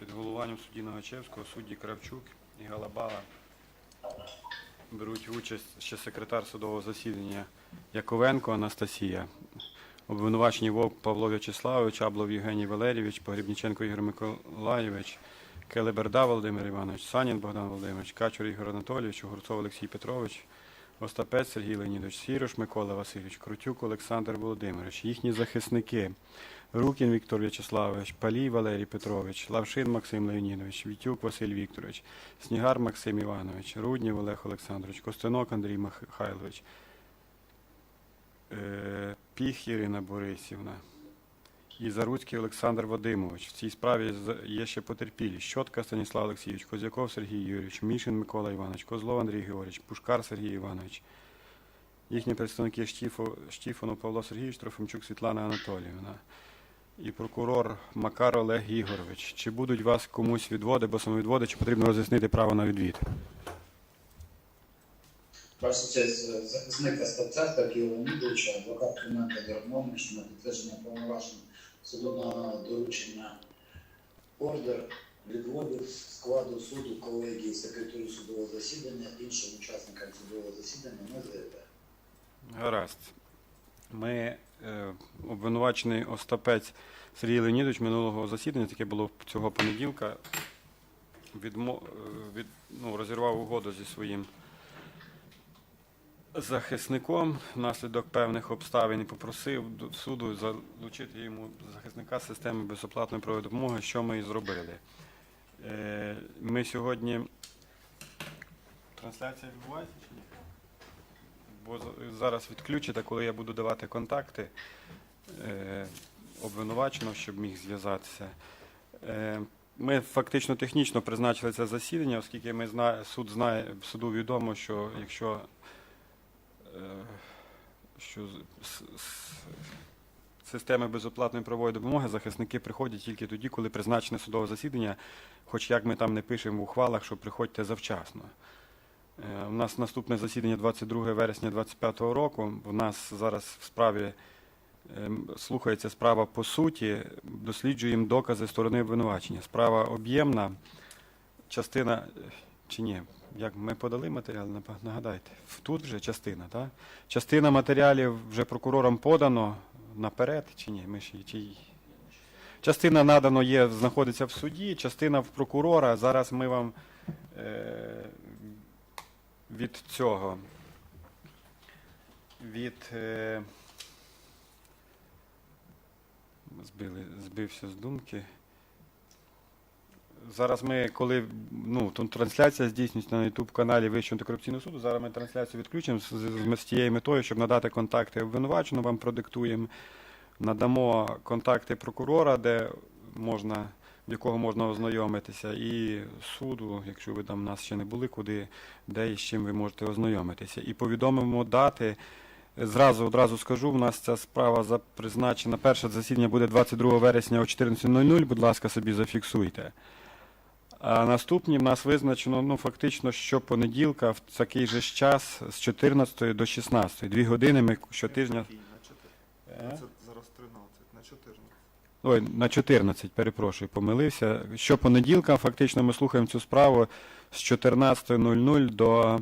Під головуванням судді Нагачевського судді Кравчук і Галабала беруть участь ще секретар судового засідання Яковенко Анастасія, обвинувачені Вовк Павло В'ячеславович, Аблов Євгеній Валерійович, Погрібніченко Ігор Миколайович, Келеберда Володимир Іванович, Санін Богдан Володимирович, Качур Ігор Анатолійович, Огурцов Олексій Петрович, Остапець Сергій Леонідович, Сірош Микола Васильович, Крутюк Олександр Володимирович, їхні захисники. Рукін Віктор В'ячеславович, Палій Валерій Петрович, Лавшин Максим Леонідович, Вітюк Василь Вікторович, Снігар Максим Іванович, Руднів Олег Олександрович, Костенок Андрій Михайлович, е, Піх Ірина Борисівна і Заруцький Олександр Вадимович. В цій справі є ще потерпілі. Щотка Станіслав Олексійович, Козяков Сергій Юрійович, Мішин Микола Іванович, Козлов Андрій Георгійович, Пушкар Сергій Іванович. Їхні представники Штіфо, Штіфанов Павло Сергійович, Трофимчук Світлана Анатоліївна і прокурор Макар Олег Ігорович. Чи будуть вас комусь відводи, бо самовідводи, чи потрібно роз'яснити право на відвід? Ваша честь, захисник Остапця Сергія Леонідовича, адвокат Клименко Дермович на підтвердження повноважень судового доручення ордер відводив складу суду колегії секретарю судового засідання іншим учасникам судового засідання не заявляє. Гаразд. Ми е, обвинувачений Остапець Сергій Леонідович минулого засідання, таке було цього понеділка, відмо, е, від, ну, розірвав угоду зі своїм захисником внаслідок певних обставин і попросив суду залучити йому захисника системи безоплатної правової допомоги, що ми і зробили. Е, Ми сьогодні. Трансляція відбувається чи ні? Бо зараз відключите, коли я буду давати контакти е, обвинуваченого, щоб міг зв'язатися. Е, ми фактично технічно призначили це засідання, оскільки ми зна, суд знає, суду відомо, що якщо що з- системи безоплатної правової допомоги захисники приходять тільки тоді, коли призначене судове засідання, хоч як ми там не пишемо в ухвалах, що приходьте завчасно. Е, У нас наступне засідання 22 вересня 2025 року. У нас зараз в справі ем, слухається справа по суті, досліджуємо докази сторони обвинувачення. Справа об'ємна, частина е, чи ні? Як ми подали матеріал, нагадайте. Тут вже частина, так? Частина матеріалів вже прокурором подано наперед, чи ні? Ми її- чи... Частина надано є, знаходиться в суді, частина в прокурора. Зараз ми вам е, від цього. Від. Е, збили, збився з думки. Зараз ми, коли ну, тут трансляція здійснюється на YouTube каналі Вищого антикорупційного суду, зараз ми трансляцію відключимо з, з, з тією метою, щоб надати контакти обвинуваченого, вам продиктуємо. Надамо контакти прокурора, де можна, в якого можна ознайомитися, і суду, якщо ви там в нас ще не були, куди, де і з чим ви можете ознайомитися. І повідомимо дати. Зразу одразу скажу, в нас ця справа призначена. Перше засідання буде 22 вересня о 14.00. Будь ласка, собі зафіксуйте. А наступні в нас визначено ну, фактично щопонеділка в такий же ж час з 14 до 16. Дві години ми щотижня. На 4. Е? Це зараз 13, на 14. Ой, на 14, перепрошую, помилився. Щопонеділка фактично ми слухаємо цю справу з 14.00 до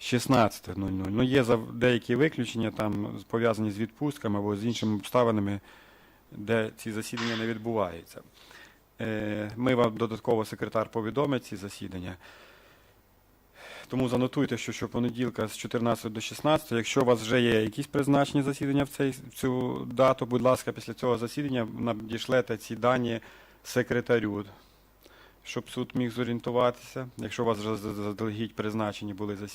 16.00. Ну, є деякі виключення, там пов'язані з відпустками або з іншими обставинами, де ці засідання не відбуваються. Е, Ми вам додатково секретар повідомить ці засідання. Тому занотуйте, що щопонеділка з 14 до 16. Якщо у вас вже є якісь призначені засідання в, цей, в цю дату, будь ласка, після цього засідання надішлете ці дані секретарю, щоб суд міг зорієнтуватися. Якщо у вас вже заздалегідь призначені були засідання.